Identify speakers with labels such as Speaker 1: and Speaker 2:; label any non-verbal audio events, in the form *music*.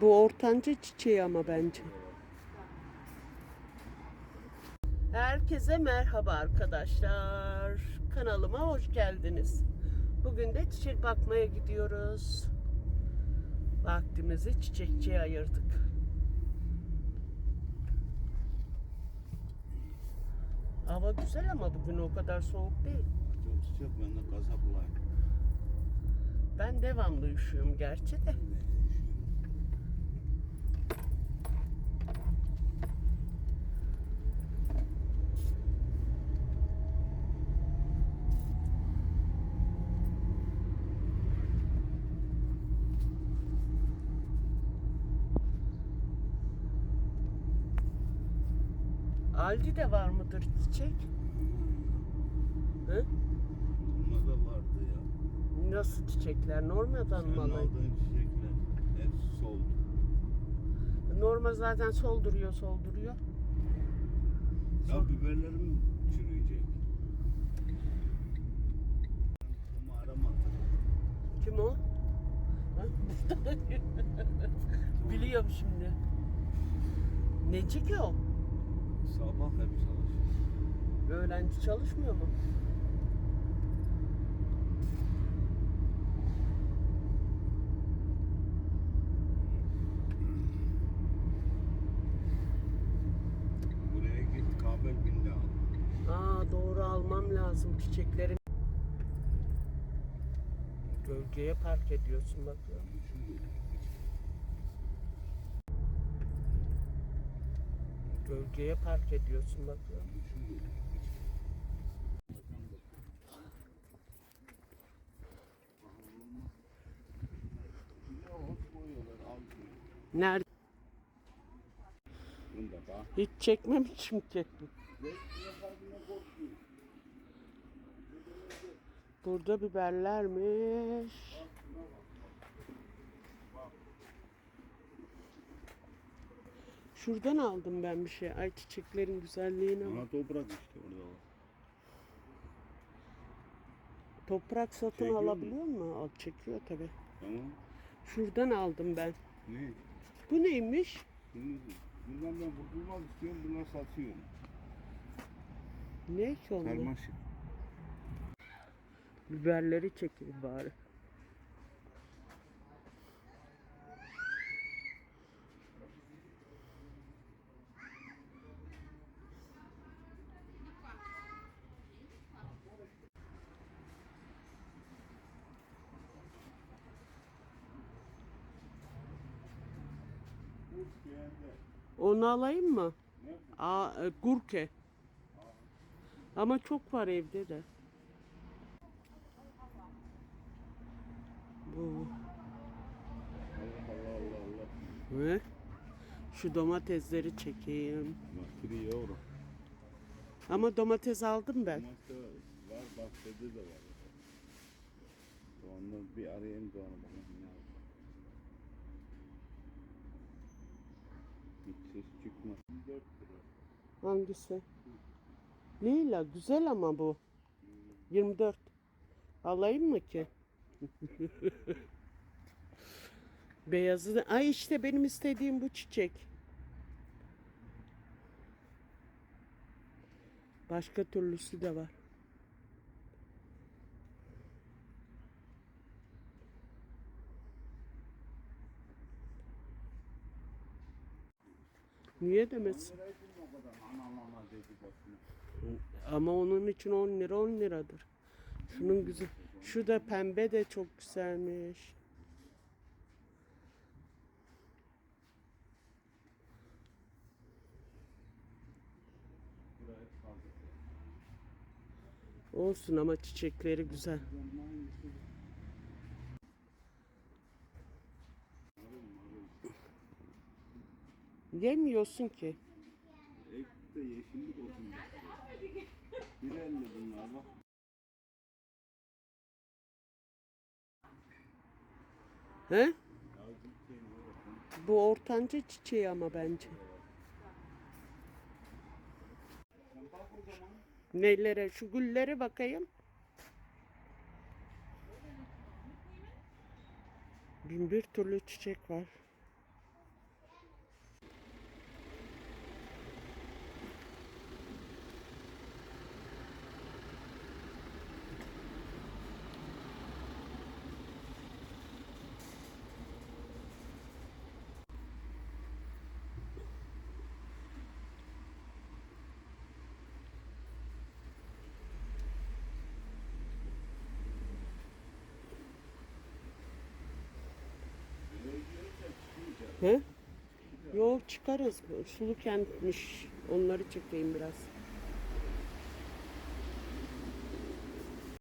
Speaker 1: Bu ortanca çiçeği ama bence. Herkese merhaba arkadaşlar. Kanalıma hoş geldiniz. Bugün de çiçek bakmaya gidiyoruz. Vaktimizi çiçekçiye ayırdık. Hava güzel ama bugün o kadar soğuk değil.
Speaker 2: Çok sıcak ben de bulayım.
Speaker 1: Ben devamlı üşüyorum gerçi de. Aldi'de var mıdır çiçek? Hı?
Speaker 2: Bunlar da vardı ya.
Speaker 1: Nasıl çiçekler? Normalden
Speaker 2: Senin
Speaker 1: mı alayım?
Speaker 2: aldığın çiçekler hep soldu.
Speaker 1: Normal zaten solduruyor solduruyor.
Speaker 2: Ya biberlerim çürüyecek. Ama aramadı.
Speaker 1: Kim o? Ha? *laughs* Biliyorum şimdi. Neci ki o?
Speaker 2: Sabah hep çalışıyor.
Speaker 1: Öğlenci çalışmıyor mu?
Speaker 2: Buraya git kabel bindi al.
Speaker 1: Aa doğru almam lazım çiçeklerin. Gölgeye park ediyorsun bak ya. Gölgeye park ediyorsun bak. Nerede? Hiç çekmemişim ki. Burada biberlermiş. Şuradan aldım ben bir şey. Ay çiçeklerin güzelliğine bak.
Speaker 2: Aha toprak işte orada var.
Speaker 1: Toprak satın
Speaker 2: Çekiyor
Speaker 1: alabiliyor mu? Al çekiyor tabi.
Speaker 2: Tamam.
Speaker 1: Şuradan aldım ben.
Speaker 2: Ne?
Speaker 1: Bu neymiş?
Speaker 2: Bunu, bundan ben kurtulmak istiyorum, bunlar satıyorum.
Speaker 1: Ne ki onlar?
Speaker 2: Karmaşık.
Speaker 1: Biberleri çekeyim bari. Onu alayım mı?
Speaker 2: Ne?
Speaker 1: Aa, e, gurke. Ama çok var evde de. Bu. Ve şu domatesleri çekeyim.
Speaker 2: 3 euro.
Speaker 1: Ama domates aldım ben.
Speaker 2: Masa var, bahçede de var. Doğan'da bir arayayım Doğan'ı bakayım ne yapıyor. Hiç çıkmaz. 4 lira.
Speaker 1: Hangisi? Lila güzel ama bu. 24. Alayım mı ki? *laughs* Beyazı. Ay işte benim istediğim bu çiçek. Başka türlüsü de var. Niye demesin?
Speaker 2: Lirayı bulma o kadar. Ana ana dedi başına.
Speaker 1: Ama onun için 10 lira 10 liradır. Şunun güzel. Şu da pembe de çok güzelmiş. Olsun ama çiçekleri güzel. Yemiyorsun ki.
Speaker 2: Ek de yeşillik olsun. Bir elle bunlar bak.
Speaker 1: He? Bu ortanca çiçeği ama bence. Nelere? Şu güllere bakayım. Bin bir türlü çiçek var. He? Yok çıkarız. Sulu kentmiş. Onları çekeyim biraz.